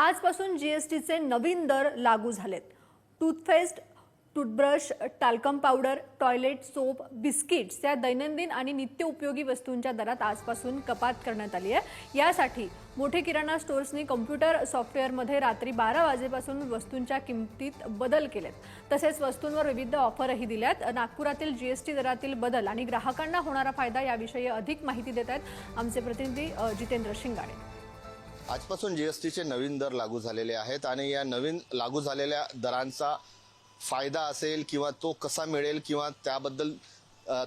आजपासून जीएसटीचे नवीन दर लागू झालेत. Toothpaste toothbrush talcum powder toilet soap biscuits या दैनंदिन आणि नित्योपयोगी वस्तूंच्या दरात आजपासून कपात करण्यात आली आहे. यासाठी मोठे किराणा स्टोर्सनी कम्प्युटर सॉफ्टवेअरमध्ये रात्री बारा वाजेपासून वस्तूंच्या किमतीत बदल केलेत. तसेच वस्तूंवर विविध ऑफरही दिल्यात. नागपुरातील जीएसटी दरातील बदल आणि ग्राहकांना होणारा फायदा याविषयी अधिक माहिती देत आहेत आमचे प्रतिनिधी जितेंद्र शिंगाडे. आजपासून जीएसटीचे नवीन दर लागू झालेले आहेत आणि या नवीन लागू झालेल्या दरांचा फायदा असेल किंवा तो कसा मिळेल किंवा त्याबद्दल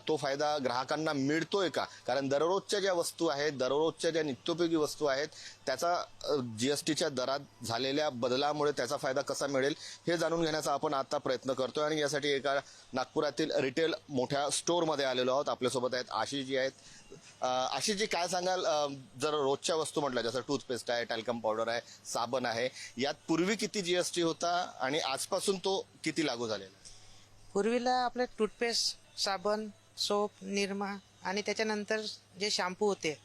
तो फायदा ग्राहकांना मिळतोय का? कारण दररोजच्या ज्या वस्तू आहेत दररोजच्या ज्या नित्योपयोगी वस्तू आहेत त्याचा जीएसटीच्या दरात झालेल्या बदलामुळे त्याचा फायदा कसा मिळेल हे जाणून घेण्याचा आपण आता प्रयत्न करतोय. आणि यासाठी एका नागपुरातील रिटेल मोठ्या स्टोअरमध्ये आलेलो आहोत. आपल्यासोबत आहेत आशिषजी आहेत. आशिषजी जी काय सांगाल? जर रोजच्या वस्तू म्हटल्या जसं टूथपेस्ट आहे टॅल्कम पावडर आहे साबण आहे यात पूर्वी किती जीएसटी होता आणि आजपासून तो किती लागू झालेला पूर्वीला आपले टूथपेस्ट साबण सोप निरमा आणि त्याच्यानंतर जे शॅम्पू होते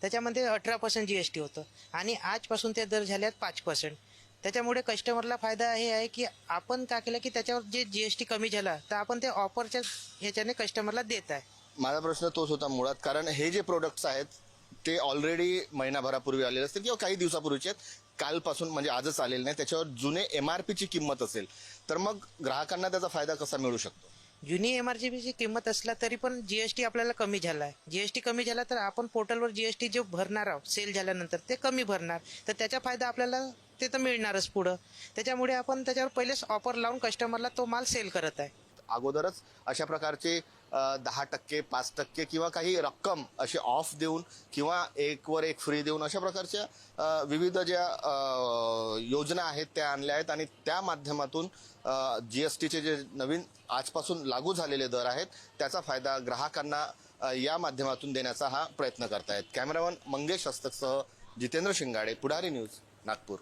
त्याच्यामध्ये अठरा पर्सेंट जी एस टी होतं. आणि आजपासून ते दर झाले आहेत पाच पर्सेंट त्याच्यामुळे कस्टमरला फायदा हे आहे की आपण काय केलं की त्याच्यावर जे जी एस टी कमी झाला तर आपण ते ऑफरच्या ह्याच्याने कस्टमरला देत आहे. माझा प्रश्न तोच होता मुळात कारण हे जे प्रोडक्ट्स आहेत ते ऑलरेडी महिनाभरापूर्वी आलेले असतील किंवा काही दिवसापूर्वीचे आहेत. कालपासून म्हणजे आजच आलेले नाही त्याच्यावर जुने एम आर पीची किंमत असेल तर मग ग्राहकांना त्याचा फायदा कसा मिळू शकतो? जुनी एम आर किंमत असला तरी पण जीएसटी आपल्याला कमी झाला आहे जीएसटी कमी झाला तर आपण पोर्टलवर जीएसटी जे भरणार आहोत सेल झाल्यानंतर ते कमी भरणार. तर त्याचा फायदा आपल्याला ते तर मिळणारच पुढं. त्याच्यामुळे आपण त्याच्यावर पहिलेच ऑफर लावून कस्टमरला तो माल सेल करत आहे. अगोदरच अशा प्रकारचे दहा टक्के पाच टक्के किंवा काही रक्कम अशी ऑफ देऊन किंवा एकवर एक फ्री देऊन अशा प्रकारच्या विविध ज्या योजना आहेत त्या आणल्या आहेत आणि त्या माध्यमातून जी एस टीचे जे नवीन आजपासून लागू झालेले दर आहेत त्याचा फायदा ग्राहकांना या माध्यमातून देण्याचा हा प्रयत्न करतायत. कॅमेरामन मंगेश हस्तकसह जितेंद्र शिंगाडे पुढारी न्यूज नागपूर.